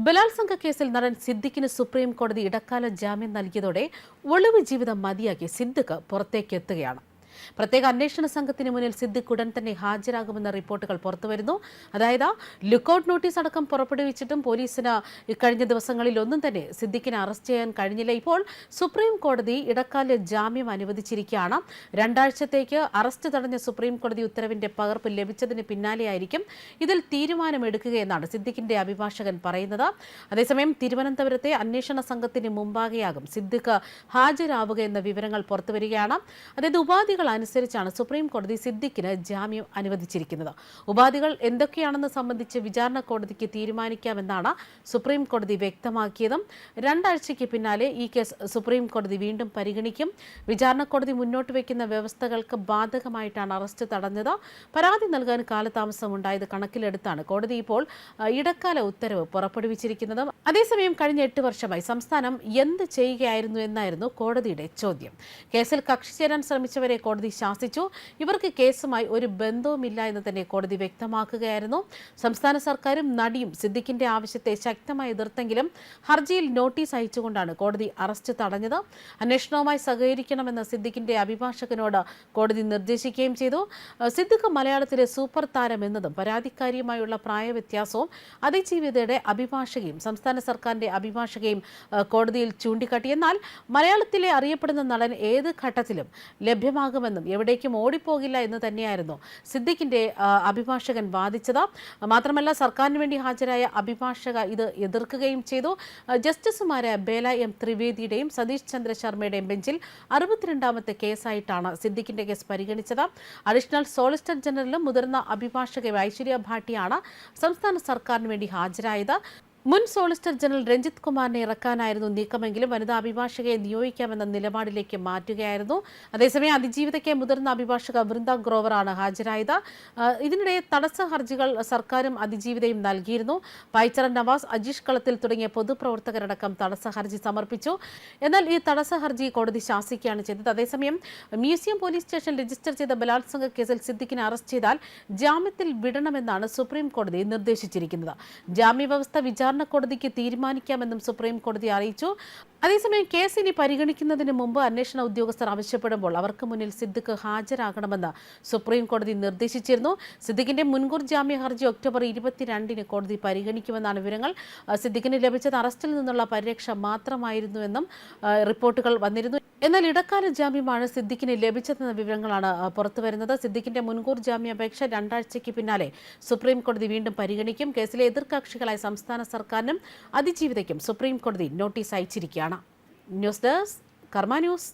ബലാത്സംഗ കേസിൽ നടൻ സിദ്ദിഖിന് സുപ്രീം കോടതി ഇടക്കാല ജാമ്യം നൽകിയതോടെ ഒളിവ് ജീവിതം മതിയാക്കി സിദ്ദിഖ് പുറത്തേക്ക് എത്തുകയാണ് പ്രത്യേക അന്വേഷണ സംഘത്തിന് മുന്നിൽ സിദ്ദിഖ് ഉടൻ തന്നെ ഹാജരാകുമെന്ന റിപ്പോർട്ടുകൾ പുറത്തുവരുന്നു. അതായത് ലുക്കൌട്ട് നോട്ടീസ് അടക്കം പുറപ്പെടുവിച്ചിട്ടും പോലീസിന് കഴിഞ്ഞ ദിവസങ്ങളിൽ ഒന്നും തന്നെ സിദ്ദിഖിനെ അറസ്റ്റ് ചെയ്യാൻ കഴിഞ്ഞില്ല. ഇപ്പോൾ സുപ്രീം കോടതി ഇടക്കാല ജാമ്യം അനുവദിച്ചിരിക്കുകയാണ്. രണ്ടാഴ്ചത്തേക്ക് അറസ്റ്റ് തടഞ്ഞ സുപ്രീം കോടതി ഉത്തരവിന്റെ പകർപ്പ് ലഭിച്ചതിന് പിന്നാലെയായിരിക്കും ഇതിൽ തീരുമാനമെടുക്കുകയെന്നാണ് സിദ്ദിഖിന്റെ അഭിഭാഷകൻ പറയുന്നത്. അതേസമയം തിരുവനന്തപുരത്തെ അന്വേഷണ സംഘത്തിന് മുമ്പാകെയാകും സിദ്ദിഖ് ഹാജരാവുക എന്ന വിവരങ്ങൾ പുറത്തുവരികയാണ്. അതായത് ഉപാധികൾ അനുസരിച്ചാണ് സുപ്രീം കോടതി സിദ്ദിഖിന് ജാമ്യം അനുവദിച്ചിരിക്കുന്നത്. ഉപാധികൾ എന്തൊക്കെയാണെന്ന് സംബന്ധിച്ച് വിചാരണ കോടതിക്ക് തീരുമാനിക്കാമെന്നാണ് സുപ്രീം കോടതി വ്യക്തമാക്കിയതും. രണ്ടാഴ്ചയ്ക്ക് പിന്നാലെ ഈ കേസ് സുപ്രീം കോടതി വീണ്ടും പരിഗണിക്കും. വിചാരണ കോടതി മുന്നോട്ട് വയ്ക്കുന്ന വ്യവസ്ഥകൾക്ക് ബാധകമായിട്ടാണ് അറസ്റ്റ് തടഞ്ഞത്. പരാതി നൽകാൻ കാലതാമസം ഉണ്ടായത് കണക്കിലെടുത്താണ് കോടതി ഇപ്പോൾ ഇടക്കാല ഉത്തരവ് പുറപ്പെടുവിച്ചിരിക്കുന്നത്. അതേസമയം കഴിഞ്ഞ എട്ട് വർഷമായി സംസ്ഥാനം എന്ത് ചെയ്യുകയായിരുന്നു എന്നായിരുന്നു കോടതിയുടെ ചോദ്യം. കേസിൽ കക്ഷി ചേരാൻ ശ്രമിച്ചവരെ കോടതി ശാസിച്ചു. ഇവർക്ക് കേസുമായി ഒരു ബന്ധവുമില്ല എന്ന് തന്നെ കോടതി വ്യക്തമാക്കുകയായിരുന്നു. സംസ്ഥാന സർക്കാരും നടിയും സിദ്ദിഖിന്റെ ആവശ്യത്തെ ശക്തമായി എതിർത്തെങ്കിലും ഹർജിയിൽ നോട്ടീസ് അയച്ചുകൊണ്ടാണ് കോടതി അറസ്റ്റ് തടഞ്ഞത്. അന്വേഷണവുമായി സഹകരിക്കണമെന്ന് സിദ്ദിഖിന്റെ അഭിഭാഷകനോട് കോടതി നിർദ്ദേശിക്കുകയും ചെയ്തു. സിദ്ദിഖ് മലയാളത്തിലെ സൂപ്പർ താരം എന്നതും പരാതിക്കാരിയുമായുള്ള പ്രായവ്യത്യാസവും അതിജീവിതയുടെ അഭിഭാഷകയും സംസ്ഥാന സർക്കാരിന്റെ അഭിഭാഷകയും കോടതിയിൽ ചൂണ്ടിക്കാട്ടി. എന്നാൽ മലയാളത്തിലെ അറിയപ്പെടുന്ന നടൻ ഏത് ഘട്ടത്തിലും ലഭ്യമാകുമെന്നും എവിടേക്കും ഓടിപ്പോകില്ല എന്ന് തന്നെയായിരുന്നു സിദ്ദിഖിന്റെ അഭിഭാഷകൻ വാദിച്ചത്. മാത്രമല്ല സർക്കാരിന് വേണ്ടി ഹാജരായ അഭിഭാഷക ഇത് എതിർക്കുകയും ചെയ്തു. ജസ്റ്റിസുമാരായ ബേല എം ത്രിവേദിയുടെയും സതീഷ് ചന്ദ്ര ശർമ്മയുടെയും ബെഞ്ചിൽ അറുപത്തിരണ്ടാമത്തെ കേസായിട്ടാണ് സിദ്ദിഖിന്റെ കേസ് പരിഗണിച്ചത്. അഡീഷണൽ സോളിസിറ്റർ ജനറലും മുതിർന്ന അഭിഭാഷക ഐശ്വര്യ ഭാട്ടിയാണ് സംസ്ഥാന സർക്കാരിന് വേണ്ടി ഹാജരായത്. മുൻ സോളിസിറ്റർ ജനറൽ രഞ്ജിത് കുമാറിനെ ഇറക്കാനായിരുന്നു നീക്കമെങ്കിലും വനിതാ അഭിഭാഷകയെ നിയോഗിക്കാമെന്ന നിലപാടിലേക്ക് മാറ്റുകയായിരുന്നു. അതേസമയം അതിജീവിതയ്ക്ക് മുതിർന്ന അഭിഭാഷക വൃന്ദ ഗ്രോവറാണ് ഹാജരായത്. ഇതിനിടെ തടസ്സ ഹർജികൾ സർക്കാരും അതിജീവിതയും നൽകിയിരുന്നു. പൈച്ചറ നവാസ് അജീഷ് കളത്തിൽ തുടങ്ങിയ പൊതുപ്രവർത്തകരടക്കം തടസ്സ ഹർജി സമർപ്പിച്ചു. എന്നാൽ ഈ തടസ്സ ഹർജി കോടതി ശാസിക്കുകയാണ് ചെയ്തത്. അതേസമയം മ്യൂസിയം പോലീസ് സ്റ്റേഷൻ രജിസ്റ്റർ ചെയ്ത ബലാത്സംഗ കേസിൽ സിദ്ദിഖിനെ അറസ്റ്റ് ചെയ്താൽ ജാമ്യത്തിൽ വിടണമെന്നാണ് സുപ്രീം കോടതി നിർദ്ദേശിച്ചിരിക്കുന്നത്. ജാമ്യവ്യവസ്ഥ വിചാരണ കോടതിക്ക് തീരുമാനിക്കാമെന്നും സുപ്രീം കോടതി അറിയിച്ചു. അതേസമയം കേസ് ഇനി പരിഗണിക്കുന്നതിന് മുമ്പ് അന്വേഷണ ഉദ്യോഗസ്ഥർ ആവശ്യപ്പെടുമ്പോൾ അവർക്ക് മുന്നിൽ സിദ്ദിഖ് ഹാജരാകണമെന്ന് സുപ്രീം കോടതി നിർദ്ദേശിച്ചിരുന്നു. സിദ്ദിഖിന്റെ മുൻകൂർ ജാമ്യ ഹർജി ഒക്ടോബർ ഇരുപത്തിരണ്ടിന് കോടതി പരിഗണിക്കുമെന്നാണ് വിവരങ്ങൾ. സിദ്ദിഖിന് ലഭിച്ചത് അറസ്റ്റിൽ നിന്നുള്ള പരിരക്ഷ മാത്രമായിരുന്നുവെന്നും റിപ്പോർട്ടുകൾ വന്നിരുന്നു. എന്നാൽ ഇടക്കാല ജാമ്യമാണ് സിദ്ദിഖിന് ലഭിച്ചതെന്ന വിവരങ്ങളാണ് പുറത്തുവരുന്നത്. സിദ്ദിഖിന്റെ മുൻകൂർ ജാമ്യാപേക്ഷ രണ്ടാഴ്ചയ്ക്ക് പിന്നാലെ സുപ്രീം കോടതി വീണ്ടും പരിഗണിക്കും. കേസിലെ എതിർകക്ഷികളായ സംസ്ഥാന സർക്കാരിനും അതിജീവിതയ്ക്കും സുപ്രീം കോടതി notice അയച്ചിരിക്കുകയാണ്. News desk Karma news.